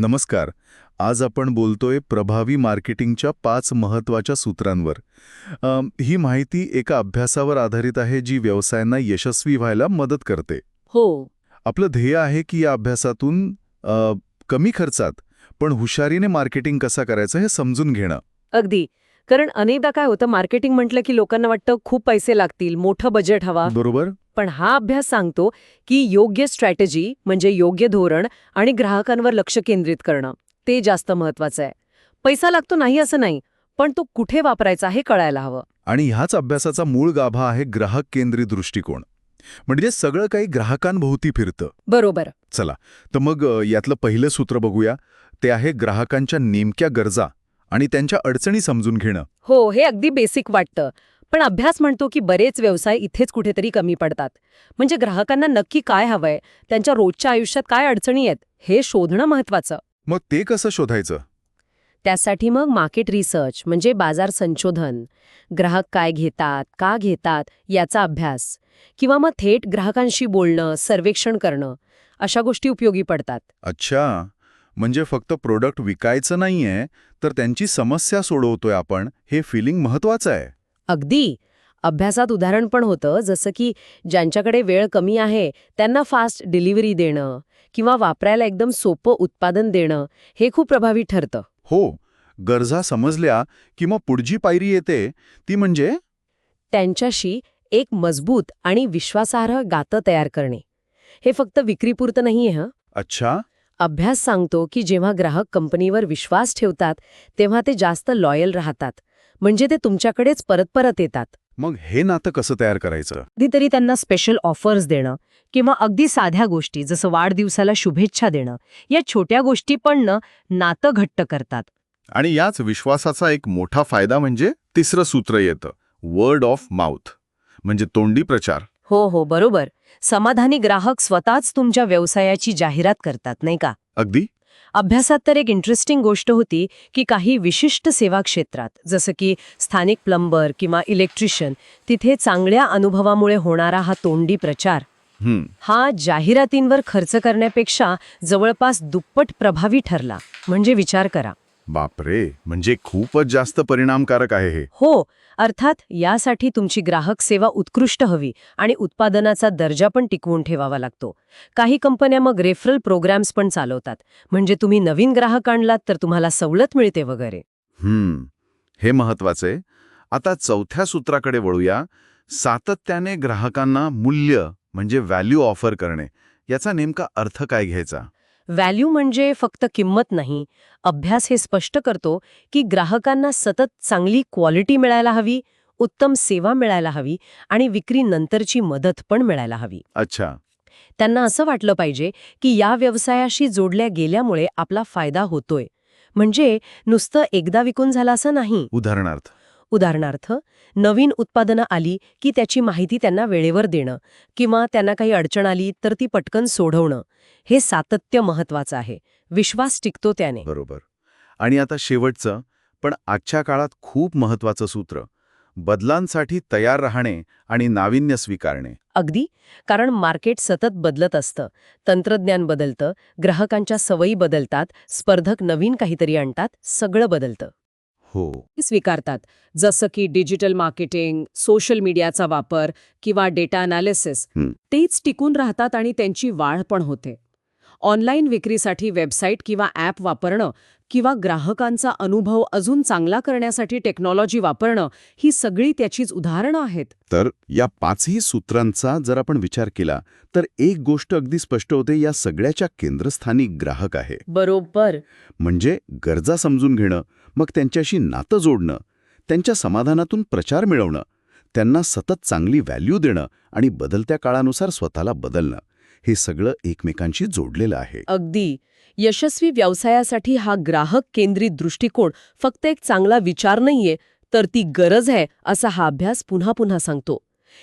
नमस्कार. आज आपण बोलतोय प्रभावी मार्केटिंगच्या पाच महत्त्वाच्या सूत्रांवर. ही माहिती एका अभ्यासावर आधारित आहे जी व्यवसायांना यशस्वी व्हायला मदत करते. हो. आपलं ध्येय आहे की या अभ्यासातून अ, कमी खर्चात पण हुशारीने मार्केटिंग कसं करायचं हे समजून घेणं. अगदी. कारण अनेकदा काय होतं मार्केटिंग म्हटलं की लोकांना वाटतं खूप पैसे लागतील मोठं बजेट हवा. बरोबर. पण हा अभ्यास सांगतो की योग्य स्ट्रॅटेजी म्हणजे योग्य धोरण आणि ग्राहकांवर लक्ष केंद्रित करणं ते जास्त महत्वाचं आहे. पैसा लागतो नाही असं नाही पण तो कुठे वापरायचा हे कळायला हवं. आणि ह्याच अभ्यासाचा मूळ गाभा आहे ग्राहक केंद्रित दृष्टिकोन. म्हणजे सगळं काही ग्राहकांभोवती फिरतं. बरोबर. चला तर मग यातलं पहिलं सूत्र बघूया. ते आहे ग्राहकांच्या नेमक्या गरजा आणि त्यांच्या अडचणी समजून घेणं. हो हे अगदी बेसिक वाटतं. पण अभ्यास म्हणतो की बरेच व्यवसाय इथेच कुठेतरी कमी पडतात. म्हणजे ग्राहकांना नक्की काय हवंय? त्यांच्या रोजच्या आयुष्यात काय अडचणी आहेत? हे शोधणं महत्वाचं मग ते कसं शोधायचं? त्यासाठी मग मार्केट रिसर्च म्हणजे बाजार संशोधन. ग्राहक काय घेतात का घेतात याचा अभ्यास. किंवा मग थेट ग्राहकांशी बोलणं सर्वेक्षण करणं. अशा गोष्टी उपयोगी पडतात. अच्छा. म्हणजे फक्त प्रोडक्ट विकायचं नाहीये तर त्यांची समस्या सोडवतोय आपण. हे फिलिंग महत्वाचं आहे. अगदी. अभ्यासात उदाहरण पण होतं जसं की ज्यांच्याकडे वेळ कमी आहे त्यांना फास्ट डिलिव्हरी देणं किंवा वापरायला एकदम सोपं उत्पादन देणं हे खूप प्रभावी ठरतं. हो गरजा समजल्या की मग पुढची पायरी येते ती म्हणजे? त्यांच्याशी एक मजबूत आणि विश्वासार्ह गातं तयार करणे. हे फक्त विक्रीपुरतं नाहीये हं. अच्छा. अभ्यास सांगतो की जेव्हा ग्राहक कंपनीवर विश्वास ठेवतात तेव्हा ते जास्त लॉयल राहतात. म्हणजे ते तुमच्याकडेच परत परत येतात. मग हे नातं कसं तयार करायचं? कधीतरी त्यांना स्पेशल ऑफर्स देणं किंवा अगदी साध्या गोष्टी जसं वाढदिवसाला शुभेच्छा देणं या छोट्या गोष्टी पण न नातं घट्ट करतात. आणि याच विश्वासाचा एक मोठा फायदा म्हणजे तिसरं सूत्र येतं वर्ड ऑफ माउथ म्हणजे तोंडी प्रचार. हो हो बरोबर. समाधानी ग्राहक स्वतःच तुमच्या व्यवसायाची जाहिरात करतात नाही का? अगदी. अभ्यासात तर एक इंटरेस्टिंग गोष्ट होती की काही विशिष्ट सेवा क्षेत्रात जसं की स्थानिक प्लंबर किंवा इलेक्ट्रिशियन तिथे चांगल्या अनुभवामुळे होणारा हा तोंडी प्रचार. हं, जाहिरातींवर खर्च करण्यापेक्षा जवळपास दुप्पट प्रभावी ठरला. म्हणजे विचार करा. बापरे म्हणजे खूपच जास्त परिणामकारक आहे हे. हो अर्थात यासाठी तुमची ग्राहक सेवा उत्कृष्ट हवी आणि उत्पादनाचा दर्जा पण टिकवून ठेवावा लागतो. काही कंपन्या मग रेफरल प्रोग्राम्स पण चालवतात. म्हणजे तुम्ही नवीन ग्राहक आणलात तर तुम्हाला सवलत मिळते वगैरे. हम्म हे महत्वाचं आता चौथ्या सूत्राकडे वळूया. सातत्याने ग्राहकांना मूल्य म्हणजे व्हॅल्यू ऑफर करणे याचा नेमका अर्थ काय घ्यायचा? व्हॅल्यू म्हणजे फक्त किंमत नाही. अभ्यास हे स्पष्ट करतो की ग्राहकांना सतत चांगली क्वालिटी मिळायला हवी उत्तम सेवा मिळायला हवी आणि विक्रीनंतरची मदत पण मिळायला हवी. अच्छा. त्यांना असं वाटलं पाहिजे की या व्यवसायाशी जोडल्या गेल्यामुळे आपला फायदा होतोय. म्हणजे नुसतं एकदा विकून झालं असं नाही. उदाहरणार्थ. उदाहरणार्थ नवीन उत्पादनं आली की त्याची माहिती त्यांना वेळेवर देणं किंवा त्यांना काही अडचण आली तर ती पटकन सोडवणं हे सातत्य महत्वाचं आहे. विश्वास टिकतो त्याने. बरोबर. आणि आता शेवटचं पण आजच्या काळात खूप महत्वाचं सूत्र बदलांसाठी तयार राहणे आणि नाविन्य स्वीकारणे. अगदी. कारण मार्केट सतत बदलत असतं. तंत्रज्ञान बदलतं ग्राहकांच्या सवयी बदलतात स्पर्धक नवीन काहीतरी आणतात सगळं बदलतं. हो. स्वीकारतात. जसं की डिजिटल मार्केटिंग सोशल मीडियाचा वापर किंवा डेटा अनालिसिस. तेच टिकून राहतात आणि त्यांची वाढ पण होते. ऑनलाईन विक्रीसाठी वेबसाईट किंवा ॲप वापरणं किंवा ग्राहकांचा अनुभव अजून चांगला करण्यासाठी टेक्नॉलॉजी वापरणं ही सगळी त्याचीच उदाहरणं आहेत. तर या पाचही सूत्रांचा जर आपण विचार केला तर एक गोष्ट अगदी स्पष्ट होते या सगळ्याच्या केंद्रस्थानी ग्राहक आहे. बरोबर. म्हणजे गरजा समजून घेणं मग त्यांच्याशी नातं जोडणं त्यांच्या समाधानातून प्रचार मिळवणं त्यांना सतत चांगली व्हॅल्यू देणं आणि बदलत्या काळानुसार स्वतःला बदलणं. हे सगळं एकमेकांशी जोडलेलं आहे. अगदी. यशस्वी व्यवसायासाठी हा ग्राहक केंद्रित दृष्टिकोन फक्त एक चांगला विचार नाहीये तर ती गरज आहे असा हा अभ्यास पुन्हा पुन्हा सांगतो.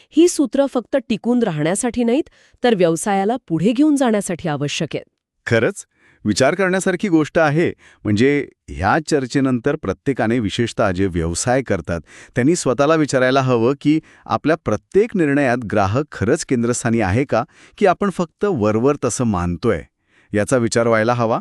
ही सूत्र फक्त टिकून राहण्यासाठी नाहीत तर व्यवसायाला पुढे घेऊन जाण्यासाठी आवश्यक आहेत. खरंच? विचार करण्यासारखी गोष्ट आहे. म्हणजे ह्या चर्चेनंतर प्रत्येकाने विशेषतः जे व्यवसाय करतात त्यांनी स्वतःला विचारायला हवं की आपल्या प्रत्येक निर्णयात ग्राहक खरंच केंद्रस्थानी आहे का? की आपण फक्त वरवर तसं मानतोय? याचा विचार व्हायला हवा.